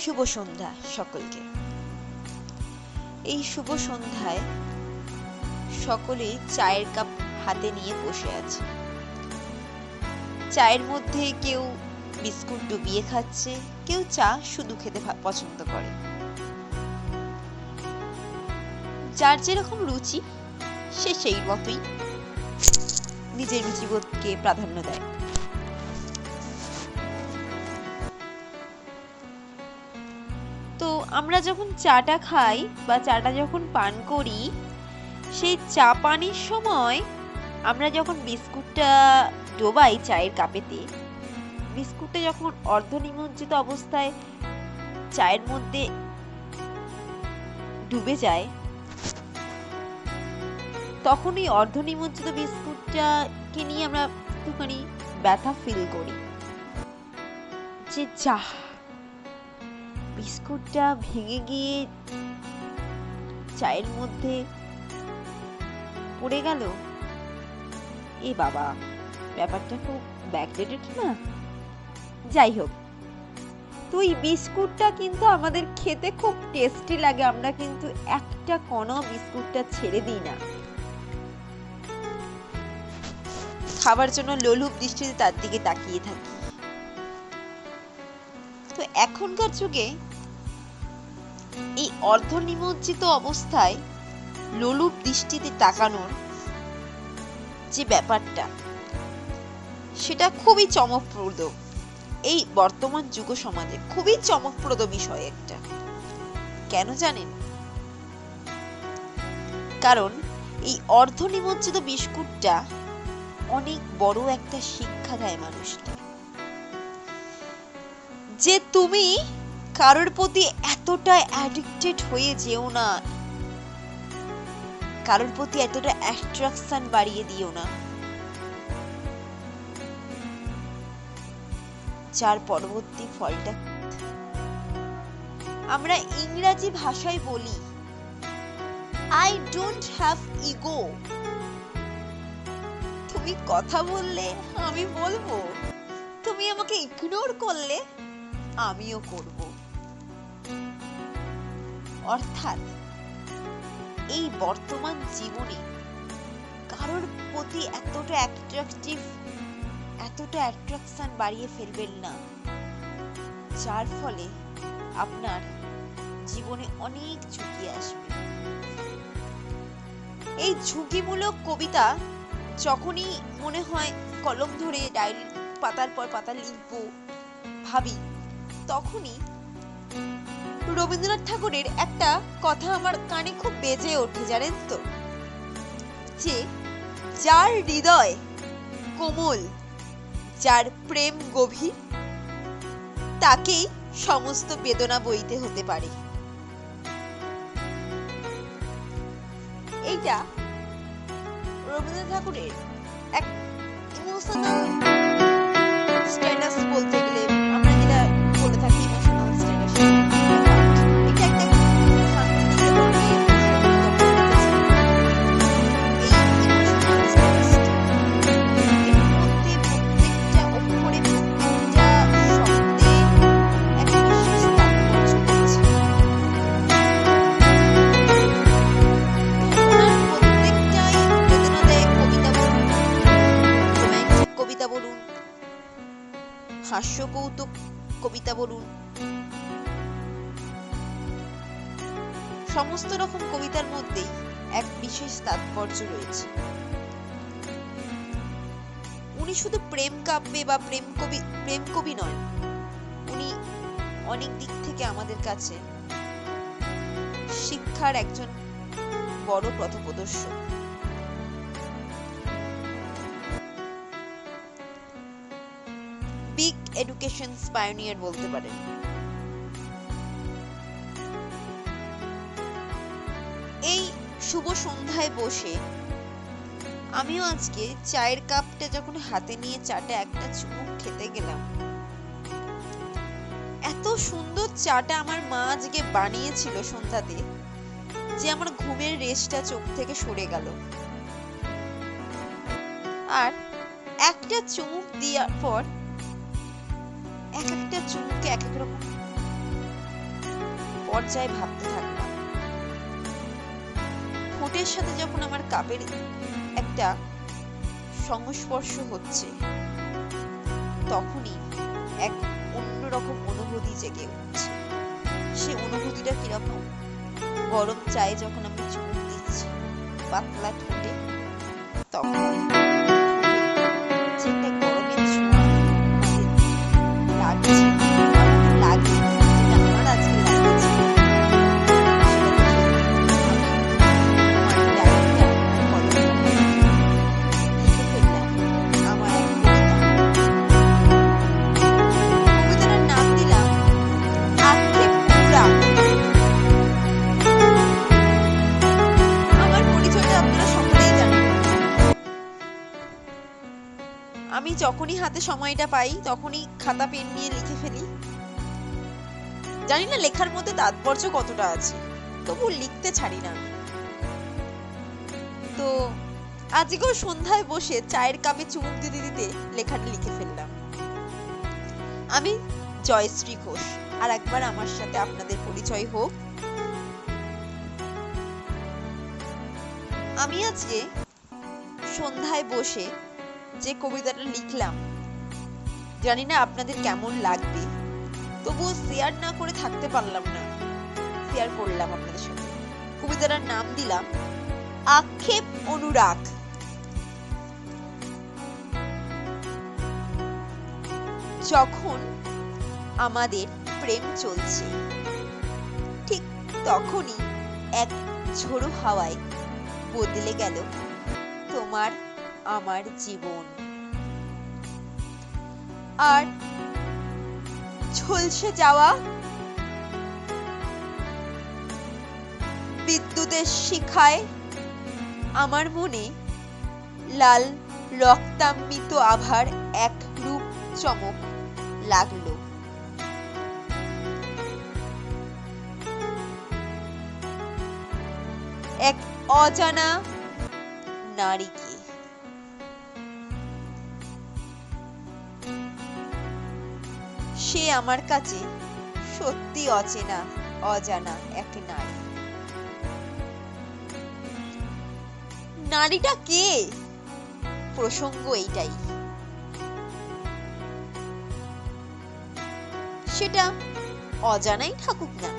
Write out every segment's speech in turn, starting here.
শুভ সন্ধ্যা সকলকে। এই শুভ সন্ধ্যায় সকলেই চায়ের কাপ হাতে নিয়ে বসে আছে। চায়ের মধ্যে কেউ বিস্কুট ডুবিয়ে খাচ্ছে, কেউ চা শুধু খেতে পছন্দ করে। যার যেরকম রুচি, সে সেই মতোই নিজের রুচিবোধকে প্রাধান্য দেয়। আমরা যখন চাটা খাই বা চাটা যখন পান করি, সেই চা পানির সময় আমরা যখন বিস্কুটটা ডোবাই চায়ের কাপেতে, বিস্কুটটা যখন অর্ধ নিমজ্জিত অবস্থায় চায়ের মধ্যে ডুবে যায় তখন এই অর্ধ নিমজ্জিত বিস্কুটটাকে নিয়ে আমরা একটুখানি ব্যথা ফিল করি। যে যা বিস্কুটটা ভেঙে গিয়ে চায়ের মধ্যে পড়ে গেল। এ বাবা, ব্যাপারটা খুব ব্যাকডেটেড না। যাই হোক তো এই বিস্কুটটা কিন্তু আমাদের খেতে খুব টেস্টি লাগে, আমরা কিন্তু একটা কোনো বিস্কুটটা ছেড়ে দিই না। খাবার জন্য লোলুপ দৃষ্টিতে তার দিকে তাকিয়ে থাকি। তো এখনকার যুগে এই অর্ধ নিমজ্জিত অবস্থায় লোলুপ দৃষ্টিতে তাকানোর যে ব্যাপারটা, সেটা খুবই চমকপ্রদ। এই বর্তমান যুগ সমাজে খুবই চমকপ্রদ বিষয় একটা। কেন জানেন? কারণ এই অর্ধ নিমজ্জিত বিস্কুটটা অনেক বড় একটা শিক্ষা দেয় মানুষকে। যে তুমি কারোর প্রতি এতটা অ্যাডিক্টেড হয়ে যেও না। কারোর প্রতি এতটা অ্যাট্রাকশন বাড়িয়ে দিও না। যার পরবর্তী ফলটা আমরা ইংরাজি ভাষায় বলি আই ডোন্ট হ্যাভ ইগো তুমি কথা বললে, আমি বলব। তুমি আমাকে ইগনোর করলে, আমিও করব। অর্থাৎ এই বর্তমান জীবনে কারোর প্রতি এতটা অ্যাট্রাকটিভ এতটা অ্যাট্রাকশন বাড়িয়ে ফেলবেন না। যার ফলে আপনার জীবনে অনেক ঝুঁকি আসবে। এই ঝুঁকিমূলক কবিতা যখনই মনে হয় কলম ধরে ডায়েরি পাতার পর পাতা লিখব, ভাবি, তখনই রবীন্দ্রনাথ ঠাকুরের একটা কথা আমার কানে খুব বেজে ওঠে, জানেন তো? যে, যার হৃদয় কোমল, যার প্রেম গভীর, তাকেই সমস্ত বেদনা বইতে হতে পারে। এইটা রবীন্দ্রনাথ ঠাকুরের এক ইমোশনাল স্ট্যাটাস বলতে কৌতুক, কবিতা বলুন। সমস্ত রকম কবিতার মধ্যেই এক বিশেষ তাৎপর্য রয়েছে। উনি শুধু প্রেম কাব্যে বা প্রেম কবি প্রেম কবি নয় উনি অনেক দিক থেকে আমাদের কাছে শিক্ষার একজন বড় পথপ্রদর্শক। এডুকেশন পায়োনিয়ার বলতে পারেন এই শুভ সন্ধ্যায় বসে আমিও আজকে চায়ের কাপটা যখন হাতে নিয়ে চাটা একটা চুমুক খেতে গেলাম। এত সুন্দর চাটা আমার মা আজকে বানিয়েছিল সন্ধ্যাতে যে আমার ঘুমের রেশটা চোখ থেকে সরে গেল। আর একটা চুমুক দেওয়ার পর এক একটা চুমুকে এক এক রকম পর্যায়ে ভাবতে থাকলাম। ঠোঁটের সাথে যখন আমার কাপের একটা সংস্পর্শ হচ্ছে, তখনই এক অন্যরকম অনুভূতি জেগে উঠছে। সে অনুভূতিটা কীরকম? গরম চায়ে যখন আমি চুমুক দিচ্ছি পাতলা ঠোঁটে, তখন হাতে সময়টা পাই, তখনই খাতা, পেন নিয়ে লিখে ফেলি। জানি না লেখার মধ্যে তাৎপর্য কতটা আছে, তবু লিখতে ছাড়ি না তো আজকেও সন্ধ্যায় বসে চায়ের কাপে চুমুক দিতে দিতে লেখাটা লিখে ফেললাম। আমি জয়শ্রী ঘোষ, আর একবার আমার সাথে আপনাদের পরিচয় হোক। আমি আজকে সন্ধ্যায় বসে যে কবিতাটা লিখলাম জানি না আপনাদের কেমন লাগবে। তবুও শেয়ার না করে থাকতে পারলাম না। শেয়ার করলাম আপনাদের সাথে। কবিতাটার নাম দিলাম, আক্ষেপ অনুরাগ। যখন আমাদের প্রেম চলছে, ঠিক তখনই এক ঝোড়ো হাওয়ায় বদলে গেল তোমার, আমার জীবন। আর ঝলসে যাওয়া বিদ্যুতের শিখায় আমার মনে লাল রক্তাম্বিত আভার এক রূপ চমক লাগল। এক অজানা নারীকে সে আমার কাছে সত্যি অচেনা, অজানা এক নারী। নারীটা কে? প্রসঙ্গ এইটাই। সেটা অজানাই থাকুক না।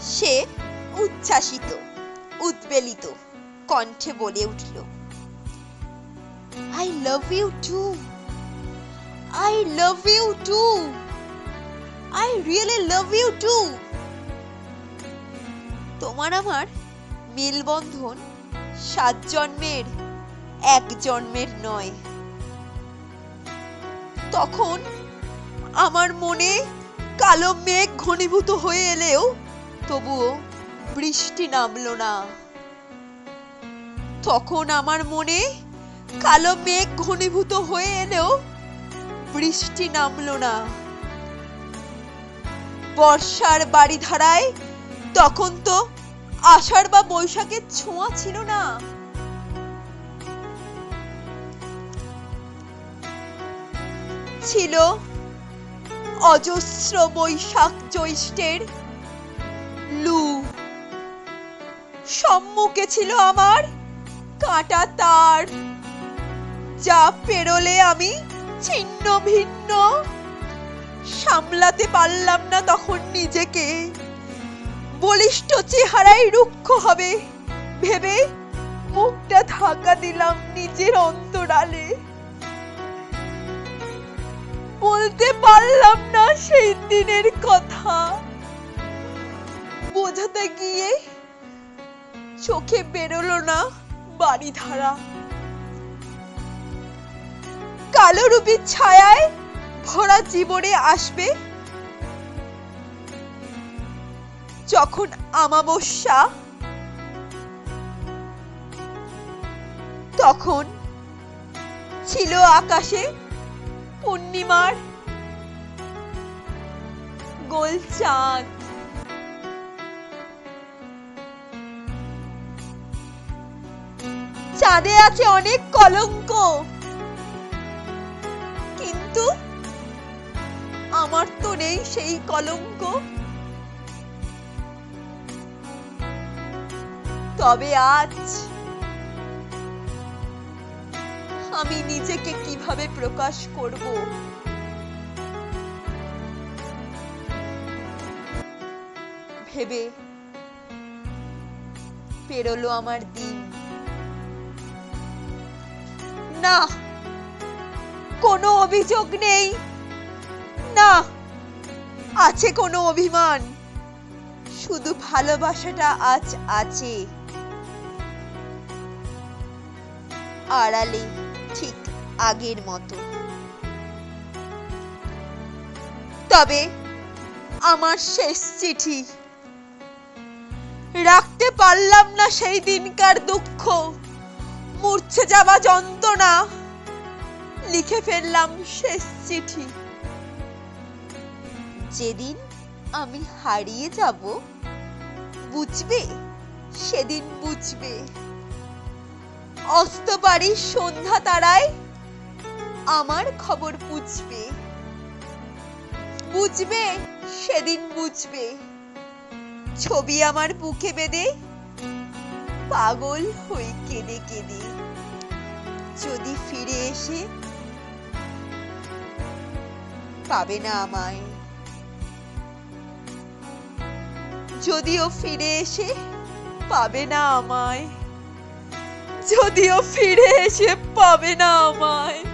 সে উচ্ছ্বাসিত, উদ্বেলিত কণ্ঠে বলে উঠল I love you too I love you too I really love you too তোমার আমার মেলবন্ধন সাত জন্মের, এক জন্মের নয়। তখন আমার মনে কালো মেঘ ঘনীভূত হয়ে এলেও তবুও বৃষ্টি নামলো না। তখন আমার মনে কালো মেঘ ঘনীভূত হয়ে এলেও বৃষ্টি নামলো না। বর্ষার বাড়ি ধারায় তখন তো আষাঢ় বা বৈশাখের ছোঁয়া ছিল না। ছিল অজস্র বৈশাখ জ্যৈষ্ঠের লু। সম্মুখে ছিল আমার কাঁটা তার, যা পেরোলে আমি ছিন্ন ভিন্ন। সামলাতে পারলাম না তখন নিজেকে। বলিষ্ঠ চেহারায় রুক্ষ হবে। ভেবে মুখটা ঢাকা দিলাম নিজের অন্তরালে। বলতে পারলাম না সেই দিনের কথা। বোঝাতে গিয়ে চোখে বেরোলো না বাড়ি ধারা কালো রূপীর ছায়ায় ভরা জীবনে আসবে। যখন আমাবস্যা, তখন ছিল আকাশে পূর্ণিমার গোল চাঁদ। চাঁদে আছে অনেক কলঙ্ক। আমার তো নেই সেই কলঙ্ক। তবে আজ আমি নিজেকে কীভাবে প্রকাশ করব? ভেবে পেরোলো আমার দিন। না, কোনো অভিযোগ নেই। না। আছে কোনো অভিমান? শুধু ভালোবাসাটা আজ আছে। আড়ালে ঠিক আগের মতো। তবে আমার শেষ চিঠি। রাখতে পারলাম না সেই দিনকার দুঃখ। মূর্ছে যাওয়া যন্ত্রণা। লিখে ফেললাম শেষ চিঠি। যেদিন আমি হারিয়ে যাব, বুঝবে? সেদিন বুঝবে। অস্ত বাড়ির সন্ধ্যা তারায় আমার খবর বুঝবে। বুঝবে? সেদিন বুঝবে। ছবি আমার বুকে বেঁধে পাগল হই কেঁদে কেঁদে। যদি ফিরে এসে পাবে না আমায়। যদিও ফিরে এসে পাবে না আমায়। যদিও ফিরে এসে পাবে না আমায়।